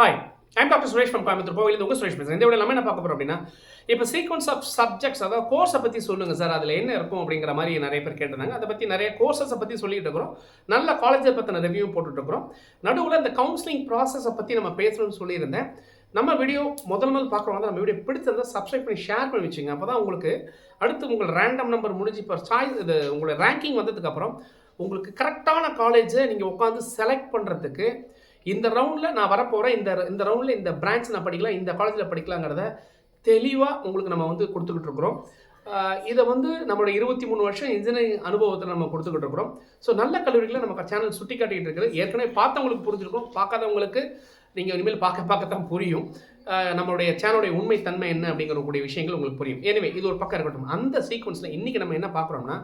Hi I'm doctor Suresh from Coimbatore கோவில் உங்கள் சுரேஷ் பேசுகிறேன் இந்த விட என்ன பார்க்க போகிறோம் அப்படின்னா இப்போ சீக்வன்ஸ் ஆஃப் சப்ஜெக்ட்ஸ் அதாவது கோர்ஸை பற்றி சொல்லுங்கள் சார் அதில் என்ன இருக்கும் அப்படிங்கிற மாதிரி நிறைய பேர் கேட்டிருந்தாங்க. அதை பற்றி நிறைய கோர்சஸை பற்றி சொல்லிட்டு இருக்கிறோம். நல்ல காலேஜை பற்றின ரிவ்யூ போட்டுட்ருக்குறோம் நடுவில் இந்த கவுன்சிலிங் ப்ராசஸை பற்றி நம்ம பேசணும்னு சொல்லியிருந்தேன். நம்ம வீடியோ முதல் முதல் பார்க்குறவங்க நம்ம வீடியோ பிடிச்சிருந்தா சப்ஸ்கிரைப் பண்ணி ஷேர் பண்ணி வச்சுங்க. அப்போ தான் உங்களுக்கு அடுத்து உங்கள் ரேண்டம் நம்பர் முடிஞ்சு இப்போ சாய்ஸ் இது உங்களோட ரேங்கிங் வந்ததுக்கப்புறம் உங்களுக்கு கரெக்டான காலேஜை நீங்கள் உட்காந்து செலக்ட் பண்ணுறதுக்கு இந்த ரவுண்டில் நான் வரப்போகிறேன் இந்த இந்த ரவுண்டில் இந்த பிரான்ச் நான் படிக்கலாம் இந்த காலேஜில் படிக்கலாங்கிறத தெளிவாக உங்களுக்கு நம்ம வந்து கொடுத்துக்கிட்டு இருக்கிறோம். இதை வந்து நம்மளோட இருபத்தி மூணு வருஷம் இன்ஜினியரிங் அனுபவத்தில் நம்ம கொடுத்துக்கிட்டு இருக்கிறோம். ஸோ நல்ல கல்லூரிகளை நம்ம சேனல் சுட்டி காட்டிகிட்டு இருக்குது. ஏற்கனவே பார்த்தவங்களுக்கு புரிஞ்சிருக்கும். பார்க்காதவங்களுக்கு நீங்கள் இனிமேல் பார்க்க பார்க்கத்தான் புரியும். நம்மளுடைய சேனலுடைய உண்மை தன்மை என்ன அப்படிங்கக்கூடிய விஷயங்கள் உங்களுக்கு புரியும். எனவே இது ஒரு பக்கம் இருக்கட்டும். அந்த சீக்வன்ஸில் இன்றைக்கி நம்ம என்ன பார்க்குறோம்னா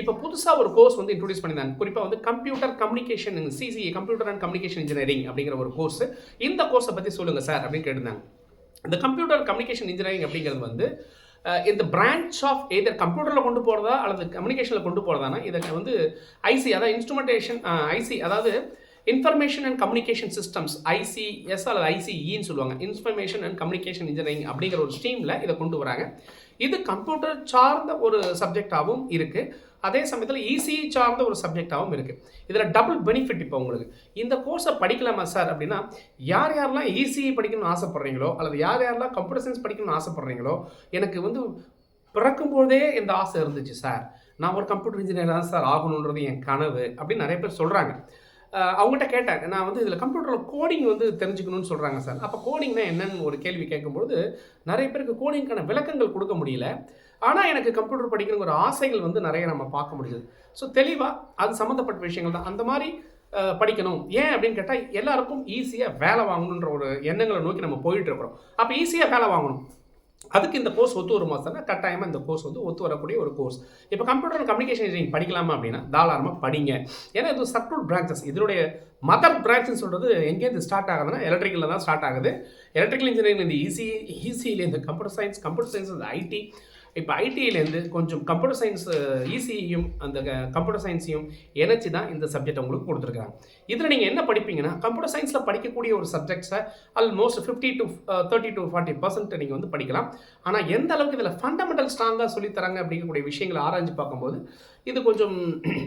இப்போ புதுசாக ஒரு கோர்ஸ் வந்து இன்ட்ரோடியூஸ் பண்ணியிருந்தாங்க. குறிப்பாக வந்து computer communication CCA computer and communication engineering அப்படிங்கிற ஒரு கோர்ஸ் இந்த கோர்ஸை பற்றி சொல்லுங்கள் சார் அப்படின்னு கேட்டிருந்தாங்க. இந்த கம்ப்யூட்டர் கம்யூனிகேஷன் இன்ஜினியரிங் அப்படிங்கிறது வந்து இந்த பிரான்ச் ஆஃப் எதர் கம்ப்யூட்டரில் கொண்டு போகிறதா அல்லது கம்யூனிகேஷனில் கொண்டு போகிறதானா இதை வந்து ஐசி அதாவது இன்ஸ்ட்ருமெண்டேஷன் ஐசி அதாவது information and communication systems ICS அல்லது ஐசிஇன்னு சொல்லுவாங்க. இன்ஃபர்மேஷன் அண்ட் கம்யூனிகேஷன் இன்ஜினியரிங் அப்படிங்கிற ஒரு ஸ்ட்ரீமில் இதை கொண்டு வராங்க. இது கம்ப்யூட்டர் சார்ந்த ஒரு சப்ஜெக்டாகவும் இருக்குது அதே சமயத்தில் இசிஇ சார்ந்த ஒரு சப்ஜெக்டாகவும் இருக்குது இதில் டபுள் பெனிஃபிட் இப்போ உங்களுக்கு. இந்த கோர்ஸை படிக்கலாமா சார் அப்படின்னா யார் யாரெல்லாம் இசிஇ படிக்கணும்னு ஆசைப்பட்றீங்களோ அல்லது யார் யாரெல்லாம் கம்ப்யூட்டர் சயின்ஸ் படிக்கணும்னு ஆசைப்பட்றீங்களோ எனக்கு வந்து பிறக்கும்போதே இந்த ஆசை இருந்துச்சு சார் நான் ஒரு கம்ப்யூட்டர் இன்ஜினியர் தான் சார் ஆகணுன்றது என் கனவு அப்படின்னு நிறைய பேர் சொல்கிறாங்க அவங்ககிட்ட கேட்டேன். நான் வந்து இதில் கம்ப்யூட்டரில் கோடிங் வந்து தெரிஞ்சுக்கணும்னு சொல்கிறாங்க சார் அப்போ கோடிங்னா என்னன்னு ஒரு கேள்வி கேட்கும்போது நிறைய பேருக்கு கோடிங்க்கான விளக்கங்கள் கொடுக்க முடியல. ஆனால் எனக்கு கம்ப்யூட்டர் படிக்கணுங்கிற ஆசைகள் வந்து நிறைய நம்ம பார்க்க முடியுது. ஸோ தெளிவாக அது சம்மந்தப்பட்ட விஷயங்கள் தான். அந்த மாதிரி படிக்கணும். ஏன் அப்படின்னு கேட்டால் எல்லாருக்கும் ஈஸியாக வேலை வாங்கணுன்ற ஒரு எண்ணங்களை நோக்கி நம்ம போயிட்டு இருக்கிறோம். அப்போ ஈஸியாக வேலை வாங்கணும். அதுக்கு இந்த கோர்ஸ் ஒத்து வருமா சார் கட்டாயமாக இந்த கோர்ஸ் வந்து ஒத்து வரக்கூடிய ஒரு கோர்ஸ் இப்போ கம்ப்யூட்டர் அண்ட் கம்யூனிகேஷன் இன்ஜினியரிங் படிக்கலாமா அப்படின்னா தாராளமாக படிங்க. ஏன்னா இது சப்ரூட் பிரான்ச்சஸ் இதனுடைய மதர் பிரான்ச்னு சொல்கிறது எங்கேருந்து ஸ்டார்ட் ஆகுதுன்னா எலக்ட்ரிக்கலில் தான் ஸ்டார்ட் ஆகுது. எலக்ட்ரிக்கல் இன்ஜினியரிங் இந்த ஈஸி ஈஸியிலேருந்து கம்ப்யூட்டர் சயின்ஸ் கம்ப்யூட்டர் சயின்ஸ் இந்த ஐடி இப்போ ஐடிஐலேருந்து கொஞ்சம் கம்ப்யூட்டர் சயின்ஸ் ஈஸியையும் அந்த கம்ப்யூட்டர் சயின்ஸையும் இணைச்சி தான் இந்த சப்ஜெக்ட் உங்களுக்கு கொடுத்துருக்காங்க இதில் நீங்கள் என்ன படிப்பீங்கன்னா கம்ப்யூட்டர் சயின்ஸில் படிக்கக்கூடிய ஒரு சப்ஜெக்ட்ஸை almost fifty to thirty to forty percent நீங்கள் வந்து படிக்கலாம். ஆனால் எந்த அளவுக்கு இதில் ஃபண்டமெண்டல் ஸ்ட்ராங்காக சொல்லித்தராங்க அப்படிங்கக்கூடிய விஷயங்களை ஆராய்ஞ்சு பார்க்கும்போது இது கொஞ்சம்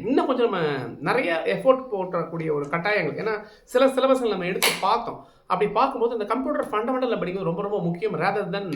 இன்னும் கொஞ்சம் நம்ம நிறைய எஃபோர்ட் போட்டக்கூடிய ஒரு கட்டாயங்கள். ஏன்னா சில சிலபஸ்கள் நம்ம எடுத்து பார்த்தோம். அப்படி பார்க்கும்போது இந்த கம்ப்யூட்டர் ஃபண்டமெண்டல் அப்படிங்கிறது ரொம்ப ரொம்ப முக்கியம். ரேதர் தென்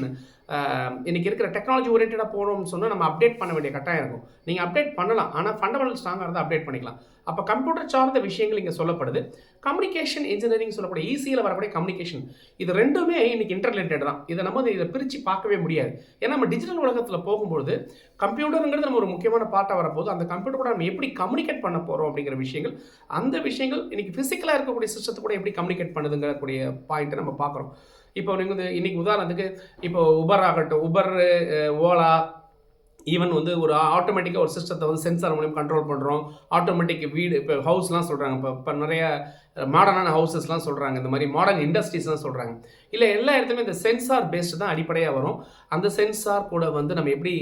இன்னைக்கு இருக்கிற டெக்னாலஜி ஓரியன்டாக போகணும்னு சொன்னால் நம்ம அப்டேட் பண்ண வேண்டிய கட்டாயம் இருக்கும். நீங்கள் அப்டேட் பண்ணலாம். ஆனால் ஃபண்டமெண்டல் ஸ்ட்ராங்காக இருந்தால் அப்டேட் பண்ணிக்கலாம். அப்போ கம்ப்யூட்டர் சார்ந்த விஷயங்கள் இங்கே சொல்லப்படுது. கம்யூனிகேஷன் இன்ஜினியரிங் சொல்லக்கூடிய ஈஸியில் வரக்கூடிய கம்யூனிகேஷன் இது ரெண்டுமே இன்னைக்கு இன்டர்ரிலேட்டட் தான். இதை நம்ம இதை பிரித்து பார்க்கவே முடியாது. ஏன்னா நம்ம டிஜிட்டல் உலகத்தில் போகும்போது கம்ப்யூட்டருங்கிறது நம்ம ஒரு முக்கியமான பார்ட்டாக வரப்போது அந்த கம்ப்யூட்டர் கூட நம்ம எப்படி கம்யூனிகேட் பண்ண போகிறோம் அப்படிங்கிற விஷயங்கள் அந்த விஷயங்கள் இன்னைக்கு ஃபிசிக்கலாக இருக்கக்கூடிய சிஸ்டத்தை கூட எப்படி கம்யூனிகேட் பண்ணுதுங்கக்கூடிய பாயிண்ட்டை நம்ம பார்க்குறோம். இப்போ நீங்கள் வந்து இன்னைக்கு உதாரணத்துக்கு இப்போ உபர் ஆகட்டும் உபர் ஓலா ஈவன் வந்து ஒரு ஆட்டோமேட்டிக்காக ஒரு சிஸ்டத்தை வந்து சென்சார் மூலியம் கண்ட்ரோல் பண்ணுறோம் ஆட்டோமேட்டிக் வீடு இப்போ ஹவுஸ்லாம் சொல்கிறாங்க இப்போ இப்போ நிறைய மாடர்னான ஹவுசஸ்லாம் சொல்கிறாங்க இந்த மாதிரி மாடர்ன் இண்டஸ்ட்ரீஸ்லாம் சொல்கிறாங்க இல்லை எல்லா இடத்துலையுமே இந்த சென்சார் பேஸ்டு தான் அடிப்படையாக வரும். அந்த சென்சார் கூட வந்து நம்ம எப்படி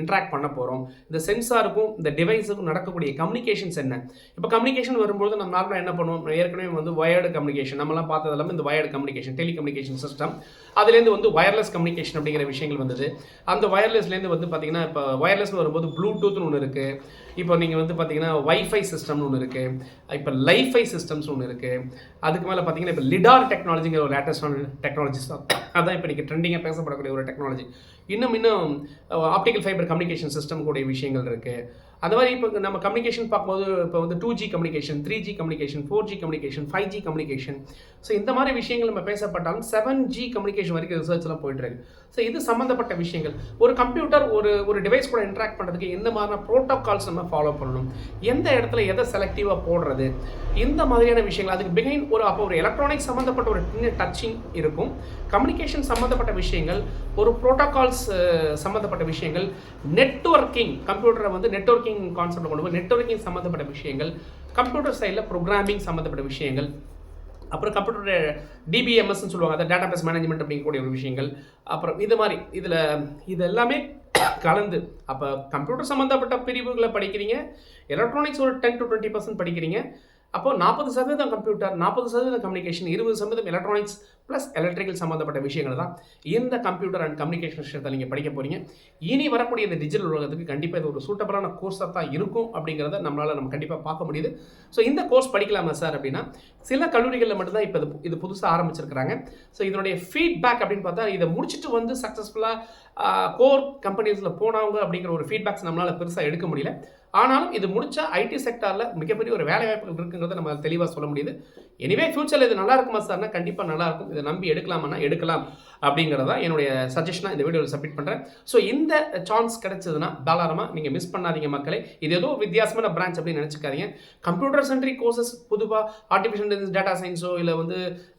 இன்ட்ராக்ட் பண்ண போகிறோம் இந்த சென்சாருக்கும் இந்த டிவைஸுக்கும் நடக்கக்கூடிய கம்யூனிகேஷன்ஸ் என்ன? இப்போ கம்யூனிகேஷன் வரும்போது நம்ம நார்மலாக என்ன பண்ணுவோம்? ஏற்கனவே வந்து வயர்டு கம்யூனிகேஷன் நம்மலாம் பார்த்தது எல்லாமே இந்த வயர்டு கம்யூனிகேஷன் டெலிகம்யூனிகேஷன் சிஸ்டம் அதுலேருந்து வந்து வயர்லெஸ் கம்யூனிகேஷன் அப்படிங்கிற விஷயங்கள் வந்தது. அந்த வயர்லெஸ்லேருந்து வந்து பார்த்திங்கன்னா இப்போ ஒயர்லெஸ்னு வரும்போது ப்ளூடூத்னு ஒன்று இருக்குது இப்போ நீங்கள் வந்து பார்த்தீங்கன்னா வைஃபை சிஸ்டம்னு ஒன்று இருக்குது இப்போ லைஃபை சிஸ்டம்ஸ் ஒன்று இருக்குது அதுக்கு மேலே பார்த்தீங்கன்னா இப்போ லிடார் டெக்னாலஜிங்கிற ஒரு லேட்டஸ்டான டெக்னாலஜிஸ் தான் அதான் இப்போ இன்றைக்கி ட்ரெண்டிங்காக பேசப்படக்கூடிய ஒரு டெக்னாலஜி இன்னும் இன்னும் ஆப்டிக்கல் ஃபைபர் கம்யூனிகேஷன் சிஸ்டம் கூடிய விஷயங்கள் இருக்குது அந்த மாதிரி இப்போ நம்ம கம்யூனிகேஷன் பார்க்கும்போது இப்போ வந்து two G communication three G communication four G communication five G communication so இந்த மாதிரி விஷயங்கள் நம்ம பேசப்பட்டாலும் செவன் ஜி கம்யூனிகேஷன் வரைக்கும் ரிசர்ச்லாம் போயிட்டுருக்கு ஸோ இது சம்மந்தப்பட்ட விஷயங்கள். ஒரு கம்ப்யூட்டர் ஒரு ஒரு டிவைஸ் கூட இன்ட்ராக்ட் பண்ணுறதுக்கு எந்த மாதிரியான ப்ரோட்டோகால்ஸ் நம்ம ஃபாலோ பண்ணணும்? எந்த இடத்துல எதை செலக்டிவாக போடுறது? இந்த மாதிரியான விஷயங்கள். அதுக்கு பிகைன் ஒரு அப்போ ஒரு எலக்ட்ரானிக் சம்மந்தப்பட்ட ஒரு சின்ன டச்சிங் இருக்கும். கம்யூனிகேஷன் சம்மந்தப்பட்ட விஷயங்கள் ஒரு ப்ரோட்டோகால்ஸ் சம்மந்தப்பட்ட விஷயங்கள். நெட்வொர்க்கிங் கம்ப்யூட்டரை வந்து நெட்வொர்க்கிங் கான்செப்ட் கொண்டு போய் நெட்வொர்க்கிங் சம்மந்தப்பட்ட விஷயங்கள். கம்ப்யூட்டர் சைடில் ப்ரோக்ராமிங் சம்மந்தப்பட்ட விஷயங்கள். அப்புறம் கம்ப்யூட்டர் டிபிஎம்எஸ்ன்னு சொல்லுவாங்க அதை டேட்டா பேஸ் மேனேஜ்மெண்ட் அப்படிங்கக்கூடிய ஒரு விஷயங்கள். அப்புறம் இது மாதிரி இதில் இது எல்லாமே கலந்து அப்போ கம்ப்யூட்டர் சம்மந்தப்பட்ட பிரிவுகளை படிக்கிறீங்க எலக்ட்ரானிக்ஸ் ஒரு டென் டு டுவெண்ட்டி பர்சன்ட் படிக்கிறீங்க அப்போ நாற்பது சதவீதம் கம்ப்யூட்டர் நாற்பது சதவீதம் கம்யூனிகேஷன் இருபது சதவீதம் எலக்ட்ரானிக்ஸ் ப்ளஸ் எலக்ட்ரிக்கல் சம்மந்தப்பட்ட விஷயங்கள் தான் இந்த கம்ப்யூட்டர் அண்ட் கம்யூனிகேஷன் விஷயத்தை நீங்கள் படிக்க போகிறீங்க இனி வரக்கூடிய இந்த டிஜிட்டல் உலகத்துக்கு கண்டிப்பாக இது ஒரு சூட்டபிளான கோர்ஸாக தான் இருக்கும் அப்படிங்கிறத நம்மளால் நம்ம கண்டிப்பாக பார்க்க முடியுது. ஸோ இந்த கோர்ஸ் படிக்கலாமா சார் அப்படின்னா சில கல்லூரிகளில் மட்டும்தான் இப்போ இது இது புதுசாக ஆரம்பிச்சிருக்கிறாங்க. ஸோ இதனுடைய ஃபீட்பேக் அப்படின்னு பார்த்தா இதை முடிச்சுட்டு வந்து சக்ஸஸ்ஃபுல்லாக கோர் கம்பெனிஸில் போனவங்க அப்படிங்கிற ஒரு ஃபீட்பேக்ஸ் நம்மளால் பெருசாக எடுக்க முடியல. ஆனாலும் இது முடிச்சா ஐடி செக்டாரில் மிகப்பெரிய ஒரு வேலை வாய்ப்புகள் இருக்குங்கிறத நம்ம தெளிவாக சொல்ல முடியுது. எனிவே ஃபியூச்சரில் இது நல்லா இருக்குமா சார்னா கண்டிப்பாக நல்லா இருக்கும். இதை நம்பி எடுக்கலாமானா எடுக்கலாம் அப்படிங்கிறதா என்னுடைய சஜஷனாக இந்த வீடியோவில் சப்மிட் பண்ணுறேன் ஸோ இந்த சான்ஸ் கிடைச்சதுன்னா தாராளமாக நீங்கள் மிஸ் பண்ணாதீங்க மக்களே. இது ஏதோ வித்தியாசமான பிரான்ச் அப்படின்னு நினச்சிக்காதீங்க. கம்ப்யூட்டர் சென்ட்ரிக் கோர்சஸ் பொதுவாக ஆர்டிஃபிஷியல் இன்டெலிஜென்ஸ் டேட்டா சயின்ஸோ இல்லை வந்து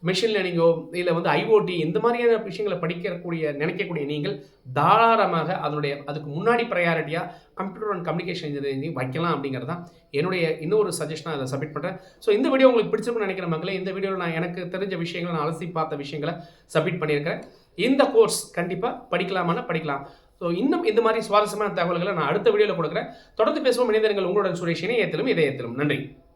மிஷின் லேர்னிங்கோ இல்லை வந்து ஐஓடி இந்த மாதிரியான விஷயங்களை படிக்கக்கூடிய நினைக்கக்கூடிய நீங்கள் தாராளமாக அதனுடைய அதுக்கு முன்னாடி ப்ரையாரிட்டியாக கம்ப்யூட்டர் அண்ட் கம்யூனிகேஷன் இன்ஜினியரிங் வைக்கலாம் அப்படிங்கிறது தான் என்னுடைய இன்னொரு சஜஷனாக அதை சப்மிட் பண்ணுறேன் ஸோ இந்த வீடியோ உங்களுக்கு பிடிச்சிருக்கும்னு நினைக்கிற மக்களே. இந்த வீடியோவில் நான் எனக்கு தெரிஞ்ச விஷயங்களை நான் அலசி பார்த்த விஷயங்களை சப்மிட் பண்ணியிருக்கிறேன். இந்த கோர்ஸ் கண்டிப்பாக படிக்கலாமான்னா படிக்கலாம். ஸோ இன்னும் இந்த மாதிரி சுவாரஸ்யமான தகவல்களை நான் அடுத்த வீடியோவில் கொடுக்குறேன். தொடர்ந்து பேசுவோம் இணைந்தர்கள் உங்களுடன் சுரேஷ் இணையத்திலும் இதயத்திலும். நன்றி.